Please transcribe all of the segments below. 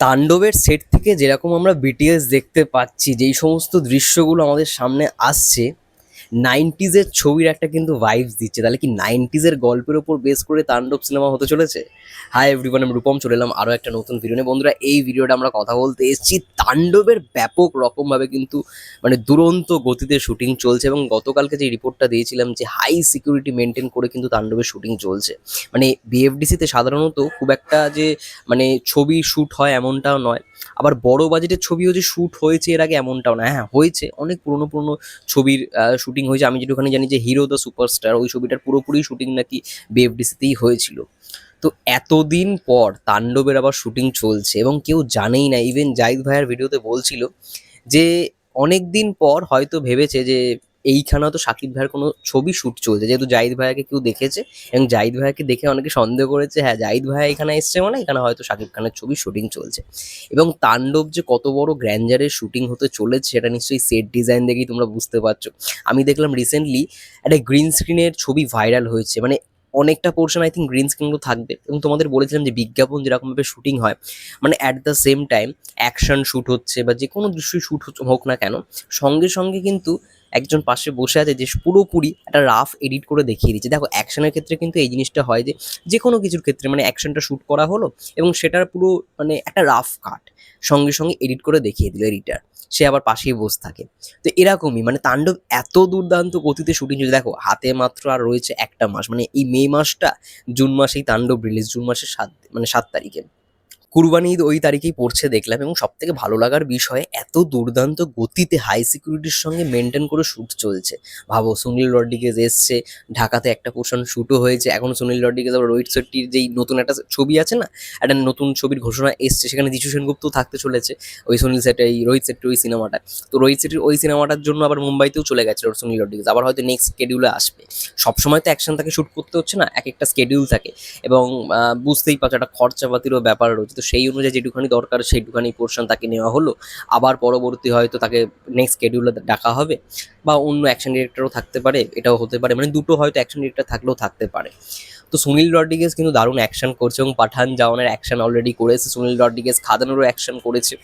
তাণ্ডবের সেট থেকে যেরকম আমরা বিটিএস দেখতে পাচ্ছি যেই সমস্ত দৃশ্যগুলো আমাদের সামনে আসছে নাইনটিজের ছবির একটা কিন্তু ভাইবস দিচ্ছে। তাহলে কি নাইনটিজের গল্পের ওপর বেস করে তাণ্ডব সিনেমা হতে চলেছে? হাই এভরিওয়ান আমি রূপম, চলে এলাম আরও একটা নতুন ভিডিও নিয়ে। বন্ধুরা, এই ভিডিওটা আমরা কথা বলতে এসেছি। তাণ্ডবের ব্যাপক রকমভাবে কিন্তু মানে দুরন্ত গতিতে শুটিং চলছে এবং গতকালকে যে রিপোর্টটা দিয়েছিলাম যে হাই সিকিউরিটি মেনটেন করে কিন্তু তাণ্ডবের শুটিং চলছে। মানে বিএফডিসিতে সাধারণত খুব একটা যে মানে ছবি শ্যুট হয় এমনটাও নয়। আবার বড় বাজেটের ছবিও যে শ্যুট হয়েছে এর আগে এমনটাও না। হ্যাঁ হয়েছে, অনেক পুরনো পুরনো ছবির শুটিং হয়েছে। আমি যেটুখানি জানি যে হিরো দ্য সুপারস্টার ওই ছবিটার পুরোপুরি শুটিং নাকি বিএফডিসিতেই হয়েছিল। তো এতদিন পর তাণ্ডবের আবার শুটিং চলছে এবং কেউ জানেই না ইভেন জাহিদ ভাইয়ার ভিডিওতে বলছিল যে অনেক দিন পর হয়তো ভেবেছে যে এইখানেও তো সাকিব ভাইয়ের কোনো ছবি শ্যুট চলছে। যেহেতু জাহিদ ভাইয়াকে কেউ দেখেছে, এবং জাহিদ ভাইয়াকে দেখে অনেকে সন্দেহ করেছে হ্যাঁ জাহিদ ভাইয়া এখানে এসছে মানে এখানে হয়তো সাকিব খানের ছবি শুটিং চলছে। এবং তাণ্ডব যে কত বড় গ্র্যান্ডারের শুটিং হতে চলেছে, সেটা নিশ্চয়ই সেট ডিজাইন দেখেই তোমরা বুঝতে পারছ। আমি দেখলাম রিসেন্টলি একটা গ্রিন স্ক্রিনের ছবি ভাইরাল হয়েছে মানে অনেকটা পোর্শন আই থিঙ্ক গ্রিন স্ক্রিনও থাকবে। এবং তোমাদের বলেছিলাম যে বিজ্ঞাপন যেরকমভাবে শুটিং হয় মানে at the same time action shoot হচ্ছে বা যে কোনো দৃশ্যই শ্যুট হোক না কেন, সঙ্গে সঙ্গে কিন্তু একজন পাশে বসে আছে যে পুরোপুরি একটা রাফ এডিট করে দেখিয়ে দিচ্ছে। দেখো অ্যাকশনের ক্ষেত্রে কিন্তু এই জিনিসটা হয় যে যে কোনো কিছুর ক্ষেত্রে মানে অ্যাকশনটা শ্যুট করা হলো এবং সেটার পুরো মানে একটা রাফ কাট সঙ্গে সঙ্গে এডিট করে দেখিয়ে দিল এডিটার সে আবার পাশেই বসে থাকে। তো এরকমই মানে তাণ্ডব এত দুর্দান্ত গতিতে শুটিং চলছে দেখো, হাতে মাত্র আর রয়েছে একটা মাস। মানে এই মে মাসটা, জুন মাসেই তাণ্ডব রিলিজ জুন মাসের সাত মানে সাত তারিখে। কুরবানি ঈদ ওই তারিখেই পড়ছে দেখলাম এবং সব থেকে ভালো লাগার বিষয়, এত দুর্দান্ত গতিতে হাই সিকিউরিটির সঙ্গে মেনটেন করে শ্যুট চলছে। ভাবো, সুনীল রড্রিগেজ এসছে, ঢাকাতে একটা পোর্শন শ্যুটও হয়েছে, এখন সুনীল রড্রিগেজ আবার রোহিত শেট্টির যেই নতুন একটা ছবি আছে না, একটা নতুন ছবির ঘোষণা এসছে, সেখানে যিশু সেনগুপ্তও থাকতে চলেছে, ওই সুনীল সেটে এই রোহিত শেট্টির ওই সিনেমাটা। তো রোহিত শেট্টির ওই সিনেমাটার জন্য আবার মুম্বাইতেও চলে গেছে সুনীল রড্রিগেজ, আবার হয়তো নেক্সট স্কেডিউলে আসবে। সবসময় তো অ্যাকশন তাকে শ্যুট করতে হচ্ছে না, এক একটা স্কেডিউল থাকে এবং বুঝতেই পারছ একটা খরচাপাতিরও ব্যাপার রয়েছে। তো সেই অনুযায়ী যেটুখানি দরকার সেইটুখানি পোর্শন তাকে নেওয়া হলো। আবার পরবর্তী হয়তো তাকে নেক্সট স্কেডিউলে ডাকা হবে বা অন্য অ্যাকশন ডিরেক্টরও থাকতে পারে, এটাও হতে পারে। মানে দুটো হয়তো অ্যাকশন ডিরেক্টর থাকলেও থাকতে পারে। তো সুনীল রডিগেস কিন্তু দারুণ অ্যাকশন করছে এবং পাঠান জাওয়ানের অ্যাকশন অলরেডি করেছে। সুনীল রডিগেস খাদানেরও অ্যাকশন করেছে।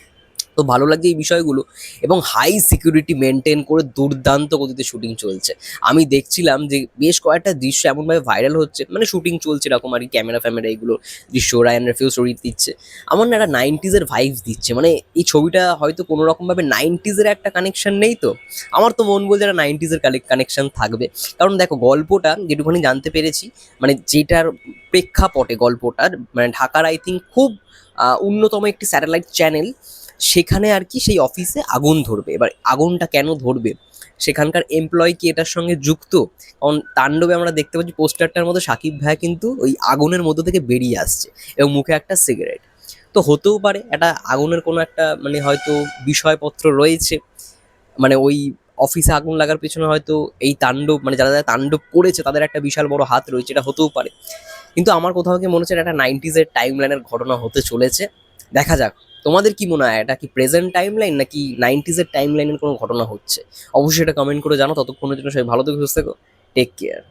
তো ভালো লাগে এই বিষয়গুলো এবং হাই সিকিউরিটি মেনটেন করে দুর্দান্ত গতিতে শুটিং চলছে। আমি দেখছিলাম যে বেশ কয়েকটা দৃশ্য এমনভাবে ভাইরাল হচ্ছে মানে শুটিং চলছে এরকম আর কি ক্যামেরা ফ্যামেরা এগুলো দৃশ্য রায়ান রেফিউ স্টোরি দিচ্ছে। আমার না একটা নাইনটিজের ভাইবস দিচ্ছে মানে এই ছবিটা হয়তো কোনো রকমভাবে নাইনটিজের একটা কানেকশন নেই তো। আমার তো মন বলছে একটা নাইনটিজের কানেকশন থাকবে। কারণ দেখো গল্পটা যেটুখানি জানতে পেরেছি মানে যেটার প্রেক্ষাপটে গল্পটার মানে ঢাকার আই থিঙ্ক খুব অন্যতম একটি স্যাটেলাইট চ্যানেল সেখানে আর কি সেই অফিসে আগুন ধরবে। এবার আগুনটা কেন ধরবে? সেখানকার এমপ্লয় কি এটার সঙ্গে যুক্ত? কারণ তাণ্ডবে আমরা দেখতে পাচ্ছি পোস্টারটার মতো সাকিব ভাই কিন্তু ওই আগুনের মধ্যে থেকে বেরিয়ে আসছে এবং মুখে একটা সিগারেট তো হতেও পারে একটা আগুনের কোনো একটা মানে হয়তো বিষয়পত্র রয়েছে। মানে ওই অফিসে আগুন লাগার পেছনে হয়তো এই তাণ্ডব মানে যারা যারা তাণ্ডব করেছে তাদের একটা বিশাল বড় হাত রয়েছে, এটা হতেও পারে। কিন্তু আমার কোথাও কি মনে হচ্ছে এটা একটা নাইনটিজের টাইম লাইনের ঘটনা হতে চলেছে। দেখা যাক। তোমাদের কি মনে হয়? এটা কি প্রেজেন্ট টাইম লাইন নাকি নাইনটিজের টাইম লাইনের কোনো ঘটনা হচ্ছে? অবশ্যই এটা কমেন্ট করে জানো ততক্ষণের জন্য সবাই ভালো থেকে, সুস্থ থেকো। Take care